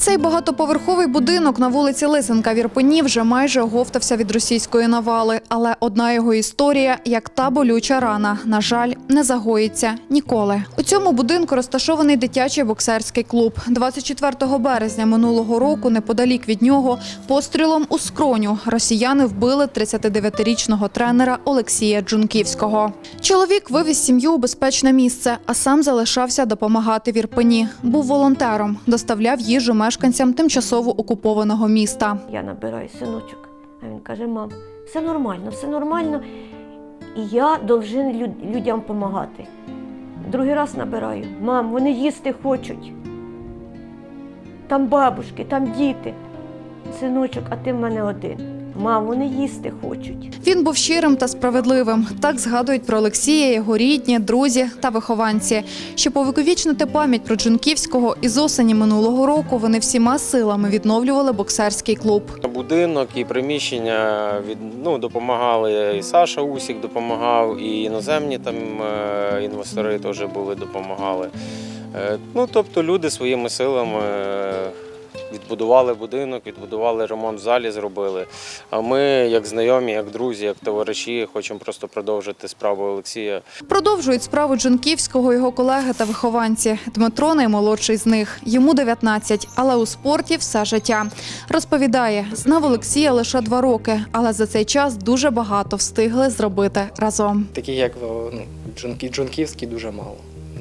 Цей багатоповерховий будинок на вулиці Лисенка в Ірпені вже майже оговтався від російської навали. Але одна його історія, як та болюча рана, на жаль, не загоїться ніколи. У цьому будинку розташований дитячий боксерський клуб. 24 березня минулого року, неподалік від нього, пострілом у скроню росіяни вбили 39-річного тренера Олексія Джунківського. Чоловік вивіз сім'ю у безпечне місце, а сам залишався допомагати в Ірпені. Був волонтером, доставляв їжу мешканцям тимчасово окупованого міста. Я набираю синочок, а він каже: мам, все нормально, все нормально. І я должен люд- людям допомагати. Другий раз набираю, мам, вони їсти хочуть. Там бабушки, там діти. Синочок, а ти в мене один. Мам, вони їсти хочуть. Він був щирим та справедливим. Так згадують про Олексія, його рідні, друзі та вихованці. Щоб увіковічнити пам'ять про Джунківського, із осені минулого року вони всіма силами відновлювали боксерський клуб. Будинок і приміщення від ну допомагали. І Саша Усік допомагав, і іноземні там е, інвестори теж були, допомагали. Е, Ну тобто люди своїми силами е, відбудували будинок, відбудували ремонт в залі, зробили. А ми, як знайомі, як друзі, як товариші, хочемо просто продовжити справу Олексія. Продовжують справу Джунківського його колеги та вихованці. Дмитро наймолодший з них. Йому 19, але у спорті все життя. Розповідає, знав Олексія лише два роки, але за цей час дуже багато встигли зробити разом. Такі, як ну, Джунківський, дуже мало.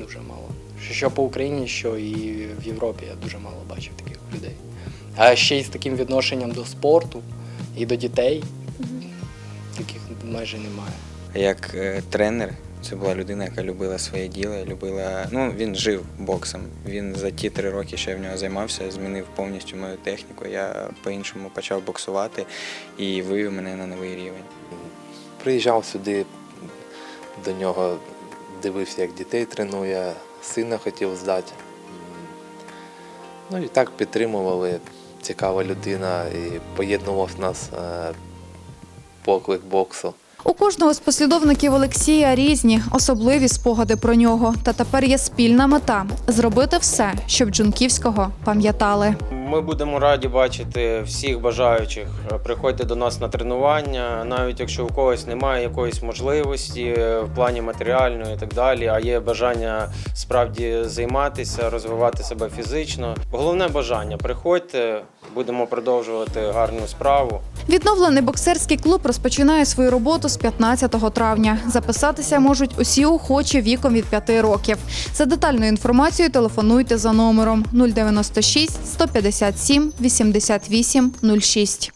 Дуже мало. Що- по Україні, що і в Європі я дуже мало бачив таких людей. А ще й з таким відношенням до спорту і до дітей, таких майже немає. Як е, тренер, це була людина, яка любила своє діло, любила. Ну, він жив боксом. Він за ті три роки, що я в нього займався, змінив повністю мою техніку. Я по-іншому почав боксувати і вивів мене на новий рівень. Приїжджав сюди до нього, дивився, як дітей тренує, сина хотів здати. Ну і так підтримували. Цікава людина і поєднував нас е, поклик боксу. У кожного з послідовників Олексія різні особливі спогади про нього. Та тепер є спільна мета зробити все, щоб Джунківського пам'ятали. Ми будемо раді бачити всіх бажаючих. Приходьте до нас на тренування, навіть якщо у когось немає якоїсь можливості в плані матеріальної і так далі, а є бажання справді займатися, розвивати себе фізично. Головне бажання приходьте, будемо продовжувати гарну справу. Відновлений боксерський клуб розпочинає свою роботу з 15 травня. Записатися можуть усі охочі віком від 5 років. За детальною інформацією телефонуйте за номером 096 157 88 06.